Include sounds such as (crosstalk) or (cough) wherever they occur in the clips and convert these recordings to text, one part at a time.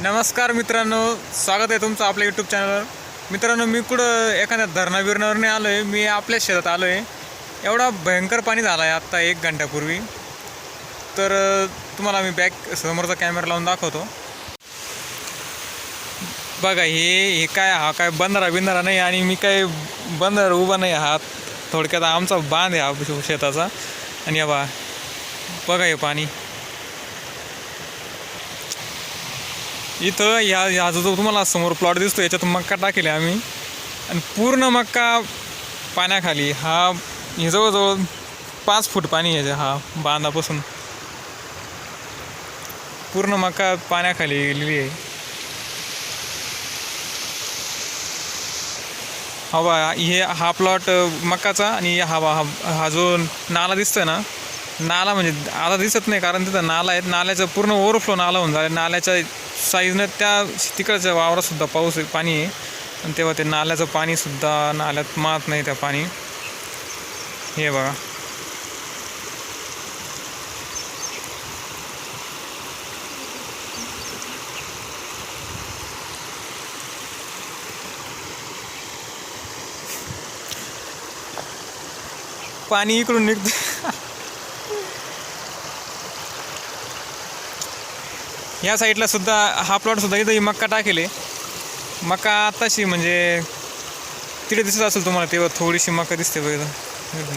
नमस्कार मित्रांनो स्वागत आहे तुमचं आपल्या यूट्यूब चॅनलवर मित्रांनो मी कुठं एखाद्या धरणा बिरणावर नाही आलो आहे मी आपल्या शेतात आलो आहे एवढा भयंकर पाणी झाला आहे आत्ता एक घंट्यापूर्वी. तर तुम्हाला मी बॅक समोरचा कॅमेरा लावून दाखवतो. बघा हे हे काय हा काय बंधारा बिंधारा नाही आणि मी काय बंधारा उभा नाही हा थोडक्यात आमचा बांध आहे हा शेताचा. आणि या बा बघा हे पाणी. इथं या ह्याचा जो तुम्हाला समोर प्लॉट दिसतो याच्यात मक्का टाकेल आम्ही. आणि पूर्ण मक्का पाण्याखाली हा हे जवळजवळ पाच फूट पाणी आहे हा बांधापासून. पूर्ण मक्का पाण्याखाली गेलेली आहे. हवा हे हा प्लॉट मक्काचा आणि हवा हा हा जो नाला दिसतोय ना नाला म्हणजे आता दिसत नाही कारण तिथं नाला आहे नाल्याचं पूर्ण ओव्हरफ्लो नाला होऊन झालं. नाल्याच्या साईजनं त्या तिकडच्या वावरातसुद्धा पाऊस आहे, पाणी आहे. आणि तेव्हा ते नाल्याचं पाणीसुद्धा नाल्यात मात नाही त्या पाणी. हे बघा. पाणी इकडून निघतं. या साईडला सुद्धा हा प्लॉटसुद्धा इथं मक्का टाकेले मक्का आत्ताशी म्हणजे तिथे दिसत असेल तुम्हाला तेव्हा थोडीशी मक्का दिसते बघ इथं.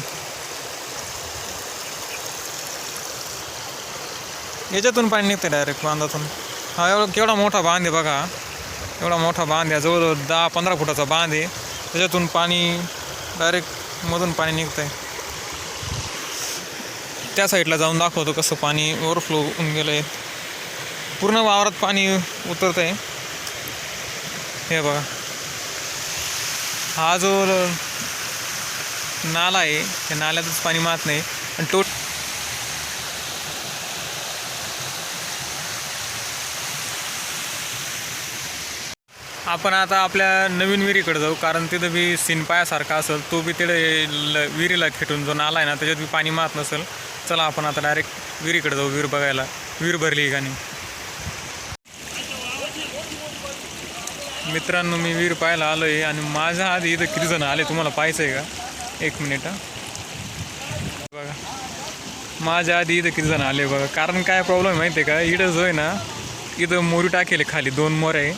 याच्यातून पाणी निघते डायरेक्ट बांधातून. हा एवढा केवढा मोठा बांध आहे बघा. एवढा मोठा बांध आहे जवळजवळ दहा पंधरा फुटाचा बांध आहे. त्याच्यातून पाणी डायरेक्ट मधून पाणी निघतं आहे त्या साईडला जाऊन दाखवतो कसं पाणी ओव्हरफ्लो होऊन गेलं आहे पूर्ण वावरात पाणी उतरत आहे हे बघा. हा जो नाला आहे त्या नाल्यातच पाणी मात नाही. आणि तो आपण आता आपल्या नवीन विहिरीकडे जाऊ कारण तिथं बी सिनपायासारखा असेल तो बी तिथे ल विहिरीला खेटून जो नाला आहे ना त्याच्यात बी पाणी मात नसेल. चला आपण आता डायरेक्ट विहिरीकडे जाऊ विहीर बघायला. विहीर भरली आहे का नाही? मित्रांनो मी विहीर पाहायला आलो आहे आणि माझ्या आधी इथं किती जण आले तुम्हाला पाहायचं आहे का? एक मिनिट बघा. माझ्या आधी इथं किती जण आले बघा. कारण काय प्रॉब्लेम आहे माहिती आहे का? इथं जो आहे ना इथं मोरी टाकेले खाली दोन मोर आहे.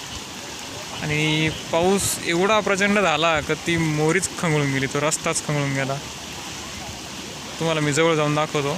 आणि पाऊस एवढा प्रचंड झाला का ती मोरीच खंगळून गेली तो रस्ताच खंगळून गेला. तुम्हाला मी जवळ जाऊन दाखवतो.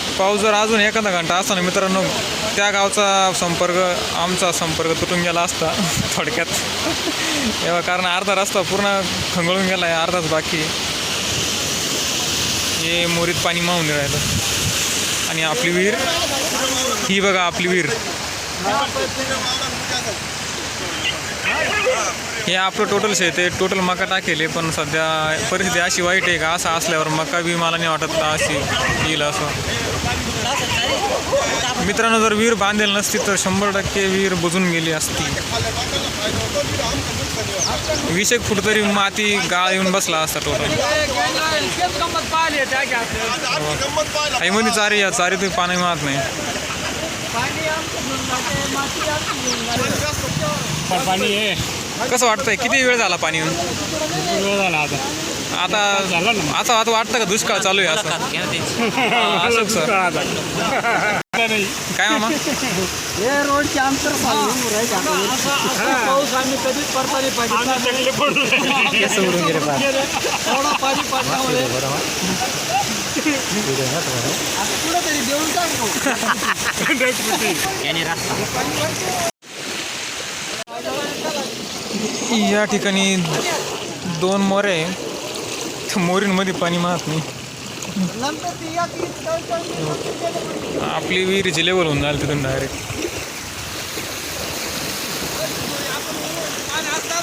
पाऊस जर अजून एखादा घंटा असता ना मित्रांनो त्या गावचा संपर्क आमचा संपर्क तुटून गेला असता (laughs) थोडक्यात. तेव्हा कारण अर्धा रस्ता पूर्ण खंगळून गेला आहे अर्धाच बाकी हे मोरीत पाणी मावून राहिलं. आणि आपली विहीर ही बघा आपली विहीर. हे आपलं टोटल शेत आहे. टोटल मका टाकेले पण सध्या परिस्थिती अशी वाईट आहे का? असं असल्यावर मका बी मला नाही वाटत अशी येईल असं. मित्रांनो जर विहीर बांधेल नसती तर शंभर टक्के विहीर बुजून गेली असती. वीस एक फूट तरी माती गाळ येऊन बसला असता टोटल आईमध्ये चारी या चारी तुम्ही पाणी मारत नाही. पाणी आहे कसं वाटतंय? किती वेळ झाला पाणी येऊन? वेळ झाला आता. आता झालं ना. असं आता वाटतं का दुष्काळ चालू आहे असं? असं सर. आता नाही. काय मामा? हे रोडचे पाऊस आम्ही कधीच पडता नाही पाहिजे. एवढा (laughs) पाणी कुठेतरी देऊन या ठिकाणी दोन मोरे मोरींमध्ये पाणी मारत नाही. आपली विहिरीची लेवल होऊन जाईल तिथून डायरेक्ट आणि आता